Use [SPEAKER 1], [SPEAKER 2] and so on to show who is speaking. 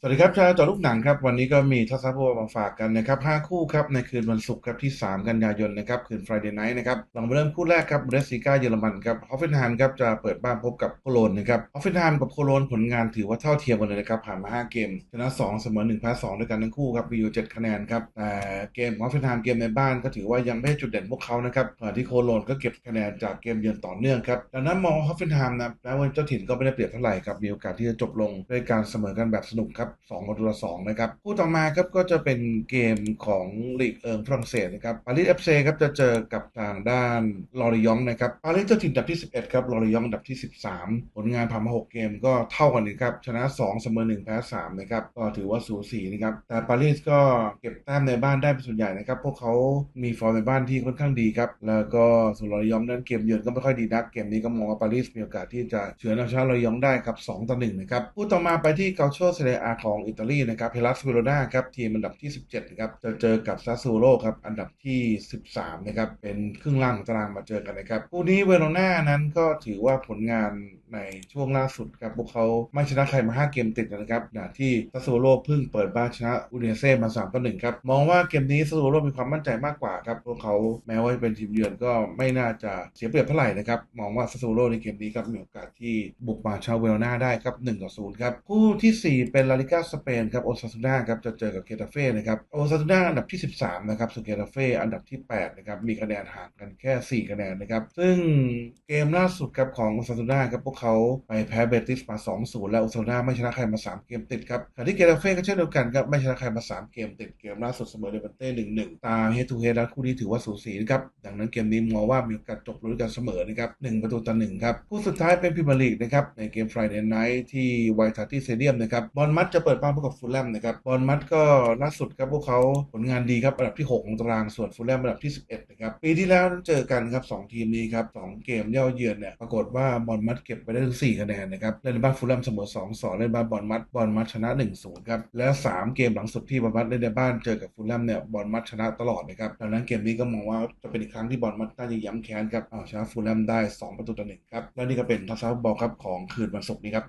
[SPEAKER 1] สวัสดีครับชาวจอลูกหนังครับ วันนี้ก็มีทัศนพวมาฝากกันนะครับ5คู่ครับในคืนวันศุกร์ครับที่ 3 กันยายนนะครับคืน Friday Night นะครับลองมาเริ่มคู่แรกครับบูเดสติก้าเยอรมันครับฮอฟเฟนไฮม์ครับจะเปิดบ้านพบกับโคโลนนะครับฮอฟเฟนไฮม์กับโคโลนผลงานถือว่าเท่าเทียมกันเลยนะครับผ่านมา 5 เกมชนะ2เสมอ1แพ้2ด้วยกันทั้งคู่ครับมีอยู่7คะแนนครับแต่เกมฮอฟเฟนไฮม์เกมในบ้านก็ถือว่ายังไม่ใช่จุดเด่นพวกเขานะครับขณะที่โคโลนก็เก็บคะแนนจากเกมเยือนต่อเนื่องครับดังนั้นมองฮอฟเฟนไฮม์นะแม้ว่าเจ้าถิ่นก็ไม่ได้เปรียบเท่าไหร่ครับมีโอกาสที่จะจบลงด้วยการเสมอกันแบบสนุกครับ2ประตูต่อ2นะครับคู่ต่อมาครับก็จะเป็นเกมของลีกเอิงฝรั่งเศสนะครับปารีสเอฟซีครับจะเจอกับทางด้านลอริยองนะครับปารีสเจ้าถิ่นดับที่ 11ครับลอริยองดับที่ 13 ผลงานผ่านมา6เกมก็เท่ากันนะครับชนะ 2 เสมอ1แพ้3นะครับก็ถือว่าสูสีนะครับแต่ปารีสก็เก็บแต้มในบ้านได้เป็นส่วนใหญ่นะครับพวกเขามีฟอร์มในบ้านที่ค่อนข้างดีครับแล้วก็ส่วนลอริยองนั้นเกมเยือนก็ไม่ค่อยดีนักเกมนี้ก็มองว่าปารีสมีโอกาสที่จะเฉือนเอาชนะลอริยองได้ครับ2ต่อ1นะครับคู่ต่อมาไปที่เกาโชเซเรอาของอิตาลีนะครับเฮลัสเวโรนาครับทีมอันดับที่ 17นะครับจะเจอกับซาซูโรครับอันดับที่ 13นะครับเป็นครึ่งล่างของตารางมาเจอกันนะครับคู่นี้เวโรนานั้นก็ถือว่าผลงาน ในช่วงล่าสุดครับพวกเขาไม่ชนะใครมา 5 เกมติดนะครับขณะที่ซาซูโรเพิ่งเปิดบ้านชนะอูเนเซ่มา3ต่อ1ครับ มองว่าเกมนี้ซาซูโรมีความมั่นใจมากกว่าครับ พวกเขาแม้ว่าจะเป็นทีมเยือนก็ไม่น่าจะเสียเปรียบเท่าไหร่นะครับ มองว่าซาซูโรในเกมนี้ครับมีโอกาสที่บุกมาชาเวโรนาได้ครับ1ต่อ0ครับ คู่ที่ 4 เป็นลาลิก้าสเปนครับโอซาซูนาครับจะเจอกับเคตาเฟ่นะครับโอซาซูนาอันดับที่ 13นะครับส่วนเคตาเฟ่อันดับที่8นะครับมีคะแนนห่างกันแค่ 4 คะแนนนะครับซึ่งเกมล่าสุดครับของโอซาซูนาครับพวกเขาไปแพ้เบติสมา2-0 และโอซาซูนาไม่ชนะใครมา 3 เกมติดครับขณะที่เคตาเฟ่ก็เช่นเดียวกันครับไม่ชนะใครมา 3 เกมติดเกมล่าสุดเสมอเดบันเต้1-1 ตามเฮทูเฮดแล้วคู่นี้ถือว่าสูสีนะครับดังนั้นเกมนี้มองว่ามีโอกาสจบด้วยกันเสมอนะครับ1ประตูต่อ1ครับคู่สุดท้ายเป็นพรีเมียร์ลีกนะครับในเกม Friday Night ที่ไวท์ทาร์ตี้สเตเดียมนะครับบอลมัดจะเปิดบ้านพบกับฟูลแลมนะครับบอลมัดก็ล่าสุดครับพวกเขาผลงานดีครับอันดับที่ 6 ของตารางส่วนฟูลแลมอันดับที่ 11นะครับปีที่แล้วนั้นเจอกันครับ2ทีมนี้ครับ2เกมเย่าเยือนเนี่ยปรากฏว่าบอลมัดเก็บไปได้ถึง4คะแนนนะครับเล่นในบ้านฟูลแลมเสมอ2 2เล่นบ้านบอลมัดบอลมัดชนะ1-0ครับและ 3 เกมหลังสุดที่บอลมัดเล่นในบ้านเจอกับฟูลแลมเนี่ยบอลมัดชนะตลอดนะครับดังนั้นเกมนี้ก็มองว่าจะเป็นอีกครั้งที่บอลมัดน่าจะย้ำแค้นครับเอาชนะฟูลแลมได้ 2 ประตูต่อหนึ่งครับและนี่ก็เป็นทัศนฟุตบอลครับของคืนวันศุกร์นี้ครับ